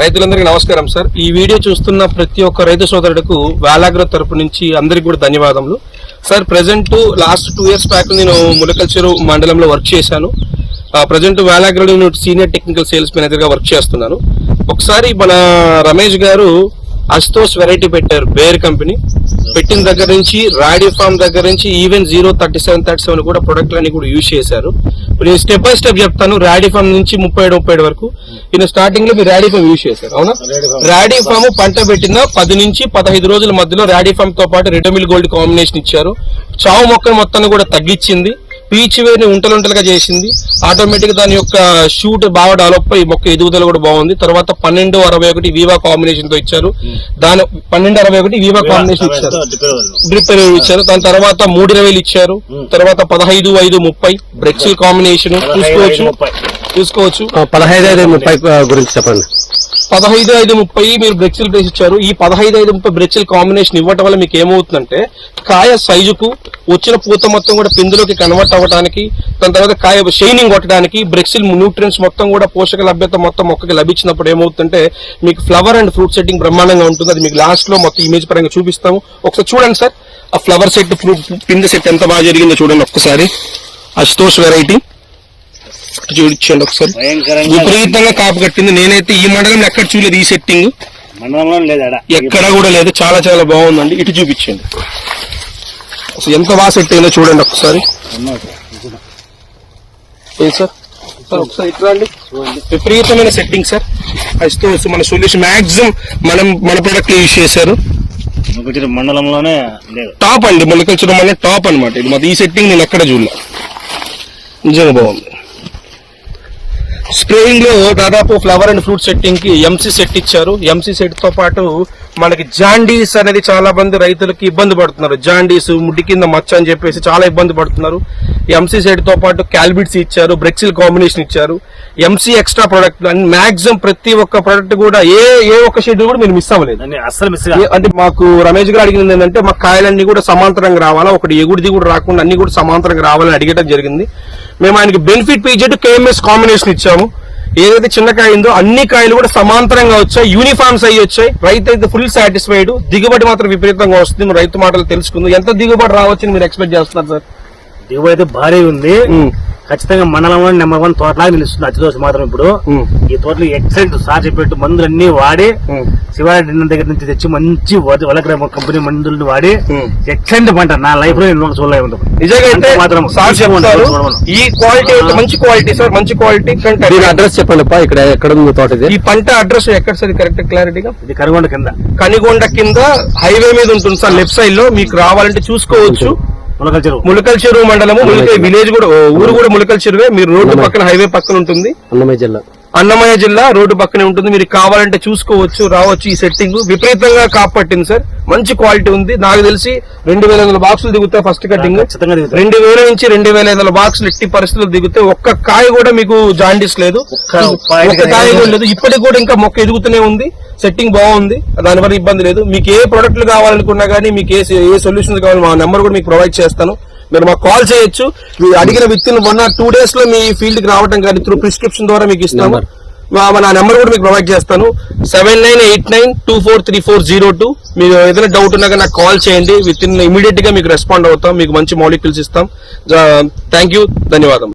రైతులందరికీ నమస్కారం సార్. ఈ వీడియో చూస్తున్న ప్రతి ఒక్క రైతు సోదరుడుకు వేలాగ్రో తరపు నుంచి అందరికి కూడా ధన్యవాదములు. Sir present last two years back నేను ములకల్చెరు మండలంలో వర్క్ చేశాను. Present Valagro senior technical sales మేనేజర్గా వర్క్ చేస్తున్నాను. ఒకసారి మన రమేష్ గారు అస్తోస్ వెరైటీ పెట్టారు బేర్ కంపెనీ పెట్టిన దగ్గర నుంచి రాడీ ఫామ్ దగ్గర నుంచి even zero thirty seven thirty seven కూడా ప్రొడక్ట్లన్నీ కూడా యూజ్ చేశారు. ఇప్పుడు నేను స్టెప్ బై స్టెప్ చెప్తాను. రాడీ ఫామ్ నుంచి ముప్పై ఏడు ముప్పై ఏడు వరకు. ఈయన స్టార్టింగ్లో మీరు రాడీ ఫామ్ యూజ్ చేశారు అవునా? రాడీ ఫామ్ పంట పెట్టిన పది నుంచి పదహైదు రోజుల మధ్యలో రాడీ ఫామ్తో పాటు రెడమిల్ గోల్డ్ కాంబినేషన్ ఇచ్చారు. చావు మొక్కను మొత్తాన్ని కూడా తగ్గించింది. పీచ్ వేని ఉంటలుంటలుగా చేసింది. ఆటోమేటిక్ దాని యొక్క షూట్ బాగా డెవలప్ అయ్యి మొక్క ఎదుగుదల కూడా బాగుంది. తర్వాత పన్నెండు అరవై ఒకటి వీవా కాంబినేషన్తో ఇచ్చారు. దాని పన్నెండు అరవై ఒకటి వీవా కాంబినేషన్ ఇచ్చారు. డ్రిప్ ఎరువులు ఇచ్చారు. దాని తర్వాత మూడు ఇరవైలు ఇచ్చారు. తర్వాత పదహైదు ఐదు ముప్పై. బ్రెక్సిల్ కాంబినేషన్ చూసుకోవచ్చు చూసుకోవచ్చు. పదహైదు ఐదు ముప్పై గురించి చెప్పండి. పదహైదు ఐదు ముప్పై మీరు బ్రెక్సిల్ బేస్ ఇచ్చారు. ఈ పదహైదు ఐదు ముప్పై బ్రెక్సిల్ కాంబినేషన్ ఇవ్వటం వల్ల మీకు ఏమవుతుందంటే కాయ సైజుకు వచ్చిన పూత మొత్తం కూడా పిందులోకి కన్వర్ట్ అవ్వడానికి దాని తర్వాత కాయ షైనింగ్ కొట్టడానికి బ్రెక్సిల్ న్యూట్రియన్స్ మొత్తం కూడా పోషక లభ్యత మొత్తం మొక్కకి లభించినప్పుడు ఏమవుతుందంటే మీకు ఫ్లవర్ అండ్ ఫ్రూట్ సెట్టింగ్ బ్రహ్మాండంగా ఉంటుంది. అది మీకు లాస్ట్లో మొత్తం ఇమేజ్ పరంగా చూపిస్తాము. ఒకసారి చూడండి సార్. ఆ ఫ్లవర్ సెట్ ఫ్రూట్ పిండి సెట్ ఎంత బాగా జరిగిందో చూడండి ఒక్కసారి. అస్టోస్ వెరైటీ చూడించండి ఒకసారి. విపరీతంగా కాపు కట్టింది. నేనైతే ఈ మండలంలో ఎక్కడ చూడలేదు ఈ సెట్టింగ్ ఎక్కడ కూడా లేదు. చాలా చాలా బాగుందండి. ఇటు చూపించండి. అసలు ఎంత బాగా సెట్ అయిందో చూడండి ఒకసారి. ఏం సార్? సార్ ఒకసారి విపరీతమైన సెట్టింగ్ సార్. అస్తో మన సొల్యూషన్ మాక్సిమం మనం మన ప్రొడక్ట్ యూజ్ చేశారు. మండలంలోనే టాప్ అండి. మొలకల్చడం వల్ల టాప్ అన్నమాట. ఇది మాది ఈ సెట్టింగ్ నేను ఎక్కడ చూడలే. నిజంగా బాగుంది. స్ప్రేయింగ్లో దాదాపు ఫ్లవర్ అండ్ ఫ్రూట్ సెట్టింగ్కి ఎంసీ సెట్ ఇచ్చారు. ఎంసీ సెట్తో పాటు మనకి జాండీస్ అనేది చాలా మంది రైతులకి ఇబ్బంది పడుతున్నారు. జాండీస్ ముడ్డి కింద మచ్చ అని చెప్పేసి చాలా ఇబ్బంది పడుతున్నారు. ఎంసీ తో పాటు క్యాల్బిట్స్ ఇచ్చారు బ్రెక్సిల్ కాంబినేషన్ ఇచ్చారు. MC extra product and maximum ప్రతి ఒక్క ప్రొడక్ట్ కూడా ఏ ఏ ఒక్క షెడ్యూల్ కూడా మీరు మిస్ అవ్వలేదు. అస్సలు మిస్ అంటే మాకు రమేష్ గారు అడిగింది ఏంటంటే మా కాయలన్నీ కూడా సమాంతరంగా రావాలా? ఒకటి ఎగుడు దిగుడు రాకుండా అన్ని కూడా సమాంతరంగా రావాలని అడిగడం జరిగింది. మేము ఆయనకి బెనిఫిట్ పీజెడ్ కేఎంఎస్ కాంబినేషన్ ఇచ్చాము. ఏదైతే చిన్న కాయ ఉందో అన్ని కాయలు కూడా సమాంతరంగా వచ్చాయి యూనిఫామ్స్ అయ్యి వచ్చాయి. రైతు అయితే ఫుల్ సాటిస్ఫైడ్ దిగుబడి మాత్రం విపరీతంగా వస్తుంది. రైతు మాటలు తెలుసుకుందాం. ఎంత దిగుబడి రావచ్చని మీరు ఎక్స్పెక్ట్ చేస్తున్నారు సార్ దిగుబడి అయితే భారీ ఉంది. ఖచ్చితంగా మండలంలో నెంబర్ వన్ తోటలాగా నిలుస్తుంది అతిదోష మాత్రం ఇప్పుడు. ఈ తోటలు ఎక్సలెంట్ సార్ చెప్పేట్టు మందులు అన్ని వాడి. శివారెడ్డి దగ్గర నుంచి తెచ్చి మంచి వలగ్రామ కంపెనీ మందులను వాడి. ఎక్సలెంట్ పంట. నా లైఫ్లో ఎన్నో చూడలేదు నిజంగా మాత్రం. ఈ క్వాలిటీ మంచి క్వాలిటీ సార్ మంచి క్వాలిటీ అడ్రస్ చెప్పండి ఇక్కడ ఎక్కడ ఉంది తోట ఈ పంట అడ్రస్ ఎక్కడ సార్ కరెక్ట్ క్లారిటీగా ఇది కరగొండ కింద. కనిగొండ కింద హైవే మీద ఉంటుంది సార్ లెఫ్ట్ సైడ్లో. మీకు రావాలంటే చూసుకోవచ్చు. ములకల చెరువు మండలము విలేజ్ కూడా ఊరు కూడా ములకల్ చెరువే మీరు రోడ్డు పక్కన హైవే పక్కన ఉంటుంది. అన్నమయ్య జిల్లా. అన్నమయ్య జిల్లా రోడ్డు పక్కనే ఉంటుంది. మీరు కావాలంటే చూసుకోవచ్చు రావచ్చు ఈ సెట్టింగ్. విపరీతంగా కాపట్టింది సార్. మంచి క్వాలిటీ ఉంది. నాకు తెలిసి రెండు వేల వందల బాక్సులు దిగుతాయి ఫస్ట్ కటింగ్. రెండు వేల నుంచి రెండు వేల ఐదు వందల బాక్సులు ఎట్టి పరిస్థితులు దిగుతాయి. ఒక్క కాయ కూడా మీకు జాండీస్ లేదు. ఒక్క కాయ కూడా లేదు. ఇప్పటికి కూడా ఇంకా మొక్క ఎదుగుతూనే ఉంది. సెట్టింగ్ బాగుంది. దానివల్ల ఇబ్బంది లేదు. మీకు ఏ ప్రొడక్ట్లు కావాలనుకున్నా కానీ మీకు ఏ ఏ సొల్యూషన్స్ కావాలి మా నెంబర్ కూడా మీకు ప్రొవైడ్ చేస్తాను. మీరు మాకు కాల్ చేయొచ్చు. మీరు అడిగిన with in one or two డేస్లో మీ ఫీల్డ్కి రావడం కానీ త్రూ ప్రిస్క్రిప్షన్ ద్వారా మీకు ఇస్తాము. మా- నా నెంబర్ కూడా మీకు ప్రొవైడ్ చేస్తాను. Seven nine eight nine two four three four zero two మీరు ఏదైనా డౌట్ ఉన్నా కానీ నాకు కాల్ చేయండి. విత్ ఇన్ ఇమీడియట్గా మీకు రెస్పాండ్ అవుతాం. మీకు మంచి మాలిక్యూల్స్ ఇస్తాం. థ్యాంక్ యూ ధన్యవాదం